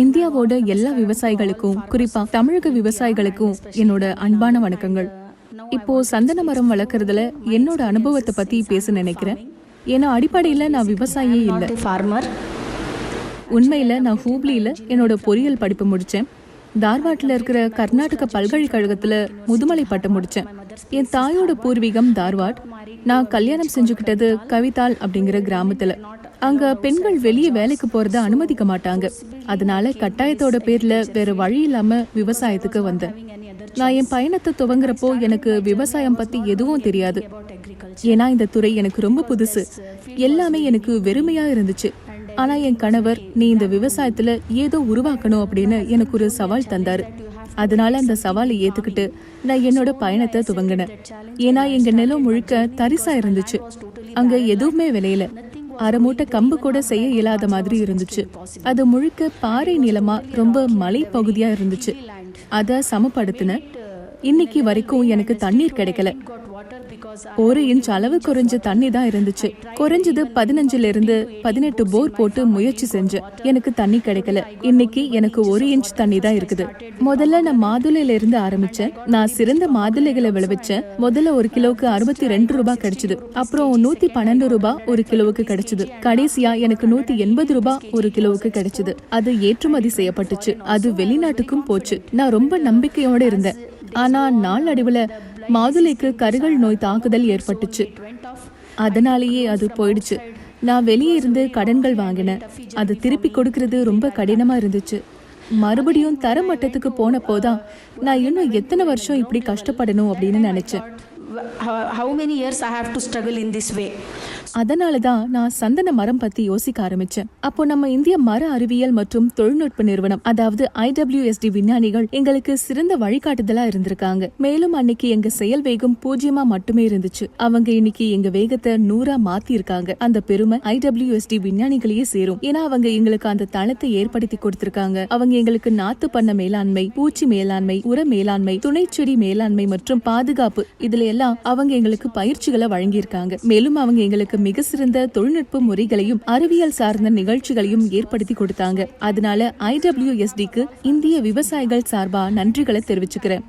இந்தியாவோட எல்லா விவசாயிகளுக்கும் குறிப்பா தமிழக விவசாயிகளுக்கும் என்னோட அன்பான வணக்கங்கள். இப்போ சந்தன மரம் வளர்க்கறதுல என்னோட அனுபவத்தை பத்தி பேச நினைக்கிறேன். ஏன்னா அடிப்படையில நான் விவசாயியே இல்லை. ஃபார்மர் உண்மையில நான் ஹூப்ளியில என்னோட பொறியியல் படிப்பு முடிச்சேன். தார்வாட்டில் இருக்கிற கர்நாடக பல்கலைக்கழகத்துல முதுமலை பட்டம் முடிச்சேன். என் தாயோட பூர்வீகம் தார்வாட். நான் கல்யாணம் செஞ்சுக்கிட்டது கவிதால் அப்படிங்கிற கிராமத்துல. அங்க பெண்கள் வெளியே வேலைக்கு போறத அனுமதிக்க மாட்டாங்க. அதனால கட்டாயத்தோட பேர்ல வேற வழி இல்லாம விவசாயத்துக்கு வந்தேன். நான் என் பயணத்தை துவங்குறப்போ எனக்கு விவசாயம் பத்தி எதுவும் தெரியாது. ஏன்னா இந்த துறை எனக்கு ரொம்ப புதுசு. எல்லாமே எனக்கு வெறுமையா இருந்துச்சு. ஆனா என் கணவர் நீ இந்த விவசாயத்துல ஏதோ உருவாக்கணும் அப்படின்னு எனக்கு ஒரு சவால் தந்தாரு. அதனால அந்த சவாலை ஏத்துக்கிட்டு நான் என்னோட பயணத்தை துவங்கினேன். ஏன்னா எங்க நிலம் முழுக்க தரிசா இருந்துச்சு. அங்க எதுவுமே விளையல. அரை மூட்டை கம்பு கூட செய்ய இயலாத மாதிரி இருந்துச்சு. அது முழுக்க பாறை நிலமா ரொம்ப மலை பகுதியா இருந்துச்சு. அதை சமப்படுத்தின இன்னைக்கு வரைக்கும் எனக்கு தண்ணீர் கிடைக்கல. ஒரு இன்ச் அளவு குறைஞ்ச தண்ணி தான் இருந்துச்சு. குறைஞ்சது பதினஞ்சுல இருந்து பதினெட்டு போர் போட்டு முயற்சி செஞ்சேன். எனக்கு தண்ணி கிடைக்கல. இன்னைக்கு எனக்கு ஒரு இன்ச் தண்ணி தான் இருக்குது. முதல்ல நான் மாதுளையில இருந்து ஆரம்பிச்சேன். நான் சிறந்த மாதுளைகளை விளைவிச்சேன். முதல்ல ஒரு கிலோவுக்கு அறுபத்தி ரெண்டு ரூபாய் கிடைச்சது. அப்புறம் நூத்தி பன்னெண்டு ரூபாய் ஒரு கிலோவுக்கு கிடைச்சது. கடைசியா எனக்கு நூத்தி எண்பது ரூபாய் ஒரு கிலோவுக்கு கிடைச்சது. அது ஏற்றுமதி செய்யப்பட்டுச்சு. அது வெளிநாட்டுக்கும் போச்சு. நான் ரொம்ப நம்பிக்கையோட இருந்தேன். ஆனா நாளடைவுல மாதுளைக்கு கருகள் நோய் தாக்குதல் ஏற்பட்டுச்சு. அதனாலேயே அது போயிடுச்சு. நான் வெளியே இருந்து கடன்கள் வாங்கினேன். அது திருப்பி கொடுக்கறது ரொம்ப கடினமா இருந்துச்சு. மறுபடியும் தர மட்டத்துக்கு போனப்போதான் நான் இன்னும் எத்தனை வருஷம் இப்படி கஷ்டப்படணும் அப்படின்னு நினைச்சேன். How how many years I have to struggle in this? அதனால தான் நான் சந்தன மரம் பத்தி யோசிக்க ஆரம்பிச்சேன். அப்போ நம்ம இந்திய மர அறிவியல் மற்றும் தொழில்நுட்ப நிறுவனம் அதாவது ஐடபிள்யூஎஸ்டி விஞ்ஞானிகள் எங்களுக்கு சிறந்த வழிகாட்டுதலா இருந்திருக்காங்க. மேலும் அன்னைக்கு எங்க செயல் வேகம் பூஜ்ஜியமா மட்டுமே இருந்துச்சு. அவங்க இன்னைக்கு எங்க வேகத்தை நூறா மாத்தி இருக்காங்க அந்த பெருமை ஐடபிள்யூஎஸ்டி விஞ்ஞானிகளையே சேரும். ஏன்னா அவங்க எங்களுக்கு அந்த தளத்தை ஏற்படுத்தி கொடுத்திருக்காங்க. அவங்க எங்களுக்கு நாத்து பண்ண மேலாண்மை பூச்சி மேலாண்மை உர மேலாண்மை துணைச்செடி மேலாண்மை மற்றும் பாதுகாப்பு இதுல எல்லாம் அவங்க எங்களுக்கு பயிற்சிகளை வழங்கியிருக்காங்க. மேலும் அவங்க எங்களுக்கு மிக சிறந்த தொழில்நுட்ப முறைகளையும் அறிவியல் சார்ந்த நிகழ்ச்சிகளையும் ஏற்படுத்தி கொடுத்தாங்க. அதனால ஐடபிள்யூஎஸ்டிக்கு இந்திய விவசாயிகள் சார்பா நன்றிகளை தெரிவிச்சுக்கிறேன்.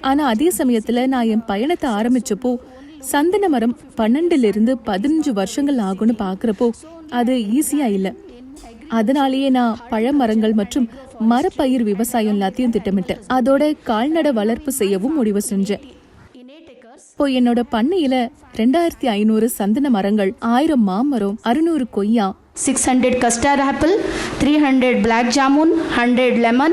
ஆனா அதே சமயத்துல நான் என் பயணத்தை ஆரம்பிச்சப்போ சந்தன மரம் பன்னெண்டுல இருந்து பதினஞ்சு வருஷங்கள் ஆகும்னு பாக்குறப்போ அது ஈஸியா இல்ல. அதனாலேயே நான் பழமரங்கள் மற்றும் மரப்பயிர் விவசாயம் எல்லாத்தையும் திட்டமிட்டேன். அதோட கால்நடை வளர்ப்பு செய்யவும் முடிவு செஞ்சேன். இப்போ என்னோட பண்ணையில ரெண்டாயிரத்தி ஐநூறு சந்தன மரங்கள் ஆயிரம் மாமரம் அறுநூறு கொய்யா 600 custard apple, 300 black jamun, 100 lemon,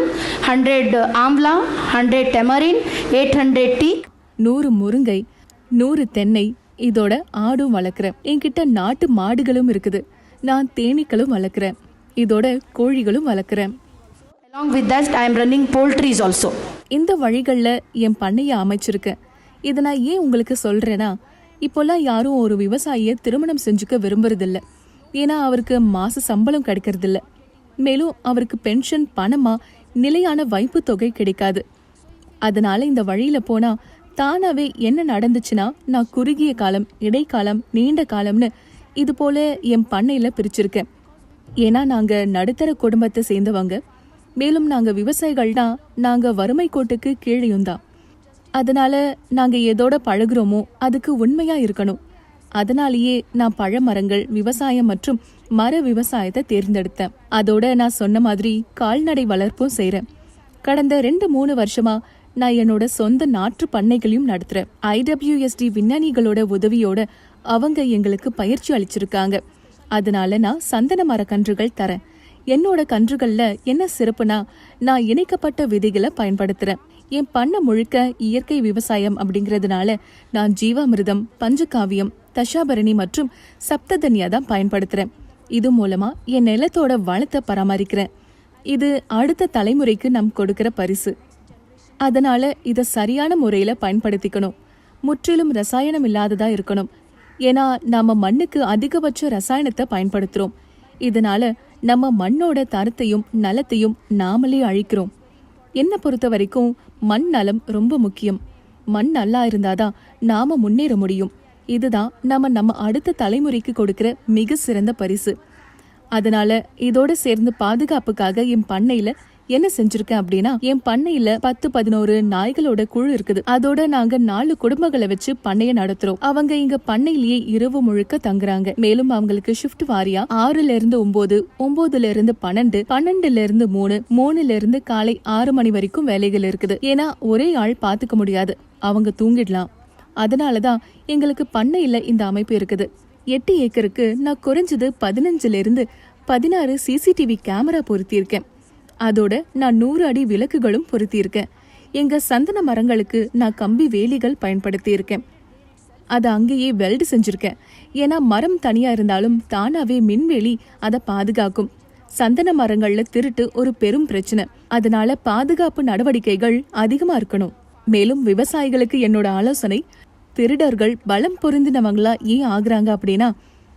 100 amla, 100 tamarind, 800 tea. நூறு முருங்கை நூறு தென்னை இதோட ஆடும் வளர்க்குறேன். என்கிட்ட நாட்டு மாடுகளும் இருக்குது. நான் தேனீக்களும் வளர்க்குறேன். இதோட கோழிகளும் வளர்க்குறேன். Along with that, I am running poultries also. இந்த வழிகளில் என் பண்ணையை அமைச்சிருக்கேன். இதை நான் ஏன் உங்களுக்கு சொல்கிறேன்னா இப்போல்லாம் யாரும் ஒரு விவசாயியை திருமணம் செஞ்சுக்க விரும்புறதில்ல. ஏன்னா அவருக்கு மாச சம்பளம் கிடைக்கிறதில்ல. மேலும் அவருக்கு பென்ஷன் பணமாக நிலையான வைப்பு தொகை கிடைக்காது. அதனால இந்த வழியில் போனால் தானாகவே என்ன நடந்துச்சுன்னா நான் குறுகிய காலம் இடைக்காலம் நீண்ட காலம்னு இது போல என் பண்ணையில் பிரிச்சிருக்கேன். ஏன்னா நாங்கள் நடுத்தர குடும்பத்தை சேர்ந்தவங்க. மேலும் நாங்க விவசாயிகள்னா நாங்கள் வறுமை கோட்டுக்கு கீழையும் தான். அதனால நாங்க எதோட பழகுறோமோ அதுக்கு உண்மையா இருக்கணும். அதனாலேயே நான் பழமரங்கள் விவசாயம் மற்றும் மர விவசாயத்தை தேர்ந்தெடுத்தேன். அதோட நான் சொன்ன மாதிரி கால்நடை வளர்ப்பும் செய்கிறேன் கடந்த ரெண்டு மூணு வருஷமா நான் என்னோட சொந்த நாற்று பண்ணைகளையும் நடத்துறேன். ஐடபிள்யூஎஸ்டி விஞ்ஞானிகளோட உதவியோட அவங்க எங்களுக்கு பயிற்சி அளிச்சிருக்காங்க. அதனால நான் சந்தன மர கன்றுகள் தரேன். என்னோட கன்றுகள்ல என்ன சிறப்புனா நான் இணைக்கப்பட்ட விதைகளை பயன்படுத்துறேன். என் பண்ண முழுக்க இயற்கை விவசாயம் அப்படிங்கிறதுனால நான் ஜீவாமிர்தம் பஞ்சகாவியம் தசாபரணி மற்றும் சப்ததன்யா தான் பயன்படுத்துறேன். இது மூலமா என் நிலத்தோட வளத்தை பராமரிக்கிறேன். இது அடுத்த தலைமுறைக்கு நாம் கொடுக்கிற பரிசு. அதனால இதை சரியான முறையில பயன்படுத்திக்கணும். முற்றிலும் ரசாயனம் இல்லாததா இருக்கணும். ஏன்னா நம்ம மண்ணுக்கு அதிகபட்ச ரசாயனத்தை பயன்படுத்துறோம். இதனால நம்ம மண்ணோட தரத்தையும் நலத்தையும் நாமளே அழிக்கிறோம். என்னை பொறுத்த வரைக்கும் மண் நலம் ரொம்ப முக்கியம். மண் நல்லா இருந்தாதான் நாம முன்னேற முடியும். இதுதான் நாம நம்ம அடுத்த தலைமுறைக்கு கொடுக்கிற மிக சிறந்த பரிசு. அதனால இதோட சேர்ந்து பாதுகாப்புக்காக என் பண்ணையில என்ன செஞ்சிருக்கேன் அப்படின்னா என் பண்ணையில பத்து பதினோரு நாய்களோட குழு இருக்குது. அதோட நாங்க நாலு குடும்பங்களை வச்சு பண்ணைய நடத்துறோம். அவங்க இங்க பண்ணையிலேயே இரவு முழுக்க தங்குறாங்க. மேலும் அவங்களுக்கு ஷிஃப்ட் வாரியா ஆறுல இருந்து ஒன்பது ஒன்பதுல இருந்து பன்னெண்டு பன்னெண்டுல இருந்து மூணு மூணுல இருந்து காலை ஆறு மணி வரைக்கும் வேலைகள் இருக்குது. ஏன்னா ஒரே ஆள் பாத்துக்க முடியாது. அவங்க தூங்கிடலாம். அதனாலதான் எங்களுக்கு பண்ணையில இந்த அமைப்பு இருக்குது. எட்டு ஏக்கருக்கு நான் குறைஞ்சது பதினஞ்சுல இருந்து பதினாறு சிசிடிவி கேமரா பொருத்தியிருக்கேன். அதோட நான் நூறு அடி விளக்குகளும் பொருத்தியிருக்கேன். எங்க சந்தன மரங்களுக்கு நான் கம்பி வேலிகள் பயன்படுத்தியிருக்கேன். அதை அங்கேயே வெல்டு செஞ்சிருக்கேன். ஏன்னா மரம் தனியா இருந்தாலும் தானாவே மின்வேலி அதை பாதுகாக்கும். சந்தன மரங்கள்ல திருட்டு ஒரு பெரும் பிரச்சனை. அதனால பாதுகாப்பு நடவடிக்கைகள் அதிகமா இருக்கணும். மேலும் விவசாயிகளுக்கு என்னோட ஆலோசனை திருடர்கள் பலம் பொருந்தினவங்களா ஏன் ஆகுறாங்க அப்படின்னா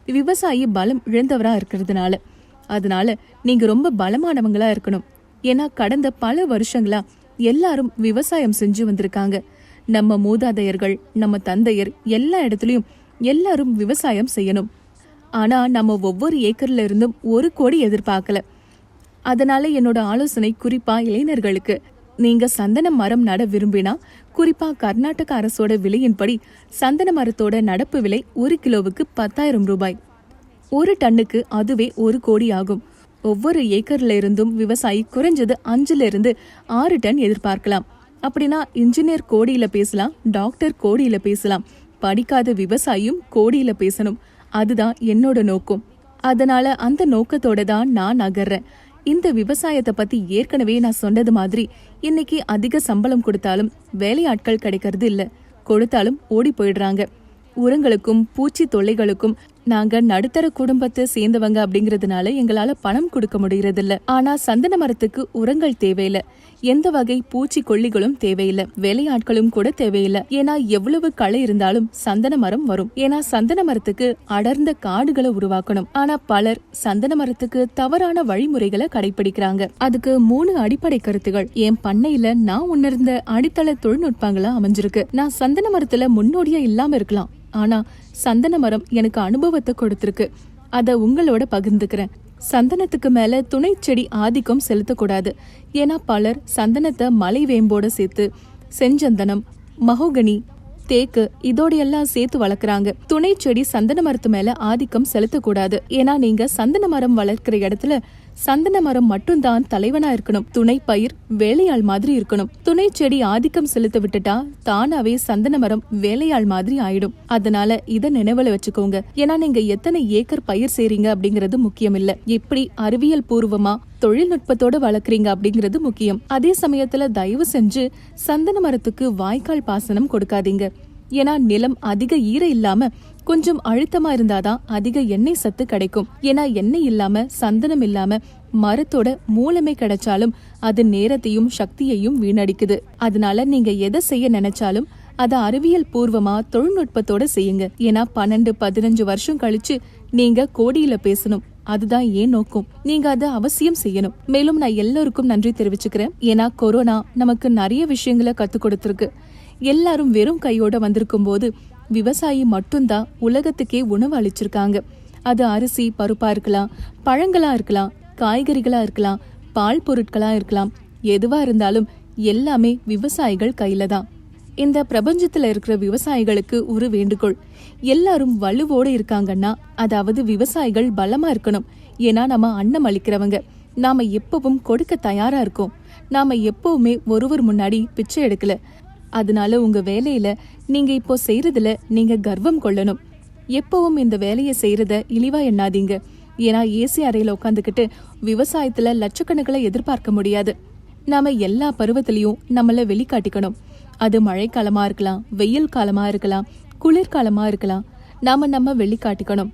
விவசாயி பலம் இழந்தவரா இருக்கிறதுனால. அதனால நீங்க ரொம்ப பலமானவங்களா இருக்கணும். ஏன்னா கடந்த பல வருஷங்களா எல்லாரும் விவசாயம் செஞ்சு வந்திருக்காங்க. நம்ம மூதாதையர்கள் நம்ம தந்தையர் எல்லா இடத்துலயும் எல்லாரும் விவசாயம் செய்யணும். ஆனா நம்ம ஒவ்வொரு ஏக்கர்ல இருந்தும் ஒரு கோடி எதிர்பார்க்கல. அதனால என்னோட ஆலோசனை குறிப்பா இளைஞர்களுக்கு. நீங்க சந்தன மரம் நட விரும்பினா குறிப்பா கர்நாடக அரசோட விலையின்படி சந்தன மரத்தோட நடப்பு விலை ஒரு கிலோவுக்கு பத்தாயிரம் ரூபாய். ஒரு டன்னுக்கு அதுவே ஒரு கோடி ஆகும் ஒவ்வொரு ஏக்கர்ல இருந்தும் விவசாயி குறைஞ்சது அஞ்சுல இருந்து ஆறு டன் எதிர்பார்க்கலாம். அப்படின்னா இன்ஜினியர் கோடியில பேசலாம் டாக்டர் கோடியில பேசலாம். படிக்காத விவசாயியும் கோடியில பேசணும். அதுதான் என்னோட நோக்கம். அதனால அந்த நோக்கத்தோட தான் நான் நகர்றேன். இந்த விவசாயத்தை பத்தி ஏற்கனவே நான் சொன்னது மாதிரி இன்னைக்கு அதிக சம்பளம் கொடுத்தாலும் வேலையாட்கள் கிடைக்கிறது இல்ல. கொடுத்தாலும் ஓடி போயிடுறாங்க. உரங்களுக்கும் பூச்சி தொல்லைகளுக்கும் நாங்க நடுத்தர குடும்பத்தை சேர்ந்தவங்க அப்படிங்கறதுனால எங்களால பணம் கொடுக்க முடியறதில்ல. ஆனா சந்தன மரத்துக்கு உரங்கள் தேவையில்லை. எந்த வகை பூச்சி கொல்லிகளும் தேவையில்லை. வேலையாட்களும் கூட தேவையில்லை. ஏன்னா எவ்வளவு களை இருந்தாலும் சந்தன மரம் வரும். ஏன்னா சந்தன மரத்துக்கு அடர்ந்த காடுகளை உருவாக்கணும். ஆனா பலர் சந்தன மரத்துக்கு தவறான வழிமுறைகளை கடைபிடிக்கிறாங்க அதுக்கு மூணு அடிப்படை கருத்துகள். என் பண்ணையில நான் உணர்ந்த அடித்தள தொழில்நுட்பங்களா அமைஞ்சிருக்கு. நான் சந்தன மரத்துல முன்னோடியா இல்லாம இருக்கலாம். ஆனா சந்தன மரம் எனக்கு அனுபவத்தை கொடுத்துருக்கு. அதை உங்களோட பகிர்ந்துக்கிறேன். சந்தனத்துக்கு மேல துணை செடி ஆதிக்கம் செலுத்தக்கூடாது. ஏன்னா பலர் சந்தனத்தை மலை வேம்போட சேர்த்து செஞ்சந்தனம் மகோகனி தேக்கு இதோட எல்லாம் சேர்த்து வளர்க்குறாங்க. துணை செடி சந்தன மரத்து மேல ஆதிக்கம் செலுத்தக்கூடாது. ஏன்னா நீங்க சந்தன மரம் வளர்க்கிற இடத்துல சந்தன மரம் மட்டும்தான் தலைவனா இருக்கணும். துணை பயிர் வேலையாள் மாதிரி இருக்கணும். துணை செடி ஆதிக்கம் செலுத்த விட்டுட்டா தானாவே சந்தன மரம் வேலையாள் மாதிரி ஆயிடும். அதனால இத நினைவுல வச்சுக்கோங்க. ஏன்னா நீங்க எத்தனை ஏக்கர் பயிர் செய்றீங்க அப்படிங்கறது முக்கியம் இல்ல எப்படி அறிவியல் பூர்வமா தொழில்நுட்பத்தோட வளர்க்குறீங்க அப்படிங்கிறது முக்கியம். அதே சமயத்துல தயவு செஞ்சு சந்தன மரத்துக்கு வாய்க்கால் பாசனம் கொடுக்காதீங்க. ஏன்னா நிலம் அதிக ஈர இல்லாம கொஞ்சம் அழுத்தமா இருந்தாதான் அதிக எண்ணெய் சத்து கிடைக்கும். ஏன்னா எண்ணெய் இல்லாம சந்தனம் இல்லாம மரத்தோட மூலமே கிடைச்சாலும் அது நேரத்தையும் சக்தியையும் வீணடிக்குது. அதனால நீங்க எதை செய்ய நினைச்சாலும் அதை அறிவியல் பூர்வமா தொழில்நுட்பத்தோட செய்யுங்க. ஏன்னா பன்னெண்டு பதினஞ்சு வருஷம் கழிச்சு நீங்க கோடியில பேசணும். அதுதான் ஏன் நோக்கம்? நீங்க அதை அவசியம் செய்யணும். மேலும் நான் எல்லோருக்கும் நன்றி தெரிவிச்சுக்கிறேன். ஏன்னா கொரோனா நமக்கு நிறைய விஷயங்களை கத்து கொடுத்துருக்கு. எல்லாரும் வெறும் கையோட வந்திருக்கும் போது விவசாயி மட்டும்தான் உலகத்துக்கே உணவு அளிச்சிருக்காங்க. அது அரிசி பருப்பா இருக்கலாம் பழங்களா இருக்கலாம் காய்கறிகளா இருக்கலாம் பால் பொருட்களா இருக்கலாம் எதுவா இருந்தாலும் எல்லாமே விவசாயிகள் கையில தான். இந்த பிரபஞ்சத்துல இருக்கிற விவசாயிகளுக்கு ஒரு வேண்டுகோள். எல்லாரும் வலுவோட இருக்காங்கன்னா அதாவது விவசாயிகள் பலமா இருக்கணும். ஏன்னா நம்ம அன்னம் அளிக்கிறவங்க. நாம எப்பவும் கொடுக்க தயாரா இருக்கோம். நாம எப்பவுமே ஒருவர் முன்னாடி பிச்சை எடுக்கல. அதனால உங்க வேலையில நீங்க இப்போ செய்யறதுல நீங்க கர்வம் கொள்ளணும். எப்பவும் இந்த வேலையை செய்யறத இழிவா எண்ணாதீங்க. ஏன்னா ஏசி அறையில உட்காந்துக்கிட்டு விவசாயத்துல லட்சக்கணக்கில் எதிர்பார்க்க முடியாது. நாம எல்லா பருவத்திலையும் நம்மள வெளிக்காட்டிக்கணும். அது மழைக்காலமா இருக்கலாம் வெயில் காலமா இருக்கலாம் குளிர்காலமா இருக்கலாம். நாம நம்ம வெளிக்காட்டிக்கணும்.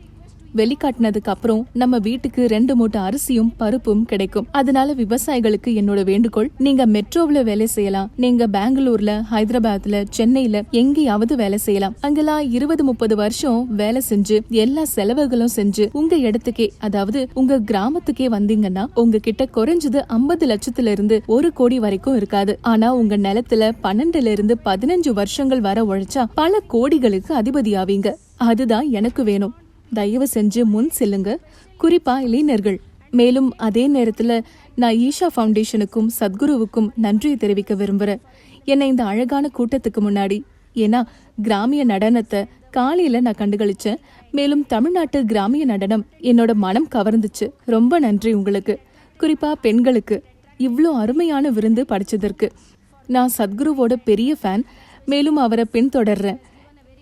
வெளிக்காட்டினதுக்கு அப்புறம் நம்ம வீட்டுக்கு ரெண்டு மூட்டை அரிசியும் பருப்பும் கிடைக்கும். அதனால விவசாயிகளுக்கு என்னோட வேண்டுகோள் நீங்க மெட்ரோவுல வேலை செய்யலாம். நீங்க பெங்களூர்ல ஹைதராபாத்ல சென்னையில எங்கேயாவது வேலை செய்யலாம். அங்கெல்லாம் இருபது முப்பது வருஷம் வேலை செஞ்சு எல்லா செலவுகளும் செஞ்சு உங்க இடத்துக்கே அதாவது உங்க கிராமத்துக்கே வந்தீங்கன்னா உங்ககிட்ட குறைஞ்சது ஐம்பது லட்சத்துல இருந்து ஒரு கோடி வரைக்கும் இருக்காது. ஆனா உங்க நிலத்துல பன்னெண்டுல இருந்து பதினஞ்சு வருஷங்கள் வர உழைச்சா பல கோடிகளுக்கு அதிபதியாவீங்க. அதுதான் எனக்கு வேணும். தயவு செஞ்சு முன் செல்லுங்க. குறிப்பா இளைஞர்கள். மேலும் அதே நேரத்துல நான் ஈஷா ஃபவுண்டேஷனுக்கும் சத்குருவுக்கும் நன்றியை தெரிவிக்க விரும்புறேன். என்னை இந்த அழகான கூட்டத்துக்கு முன்னாடி ஏன்னா கிராமிய நடனத்தை காலையில நான் கண்டுகளிச்சேன். மேலும் தமிழ்நாட்டு கிராமிய நடனம் என்னோட மனம் கவர்ந்துச்சு. ரொம்ப நன்றி உங்களுக்கு. குறிப்பா பெண்களுக்கு. இவ்வளோ அருமையான விருந்து படிச்சதற்கு. நான் சத்குருவோட பெரிய ஃபேன் மேலும் அவரை பின்தொடர்றேன்.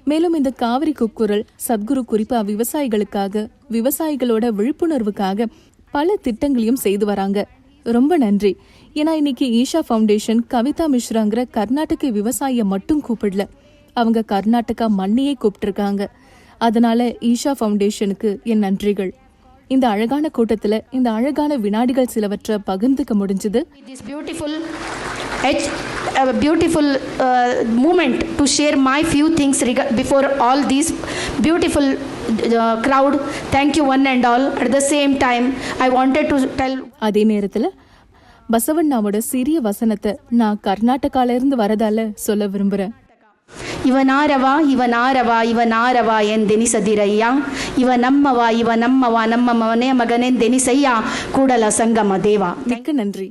மேலும் இந்த காவிரி குக்குரல் சத்குரு குறிப்பா விவசாயிகளுக்காக விவசாயிகளோட விழிப்புணர்வுக்காக பல திட்டங்களையும் செய்து வராங்க. ரொம்ப நன்றி. ஏன்னா இன்னைக்கு ஈஷா ஃபவுண்டேஷன் கவிதா மிஸ்ராங்கிற கர்நாடக விவசாயிய மட்டும் கூப்பிடல. அவங்க கர்நாடகா மண்ணையே கூப்பிட்டுருக்காங்க. அதனால ஈஷா ஃபவுண்டேஷனுக்கு என் நன்றிகள். இந்த அழகான கூட்டத்தில் இந்த அழகான வினாடிகள் சிலவற்றை பகிர்ந்துக்க முடிஞ்சது. This beautiful, edge, a beautiful uh, moment to share my few things rega- before all these beautiful uh, crowd. Thank you one and all. At the same time, I wanted to tell அதே நேரத்துல பசவண்ணாவோட சிறிய வசனத்தை நான் கர்நாடகால இருந்து வரதால சொல்ல விரும்புறேன் ಇವನಾರವ ಇವನಾರವ ಇವನಾರವ ಎಂದೆನಿಸದಿರಯ್ಯ ಇವ ನಮ್ಮವ ಇವ ನಮ್ಮವ ನಮ್ಮ ಮನೆ ಮಗನೆಂದೆನಿಸಯ್ಯ ಕೂಡಲ ಸಂಗಮ ದೇವ மிக்க நன்றி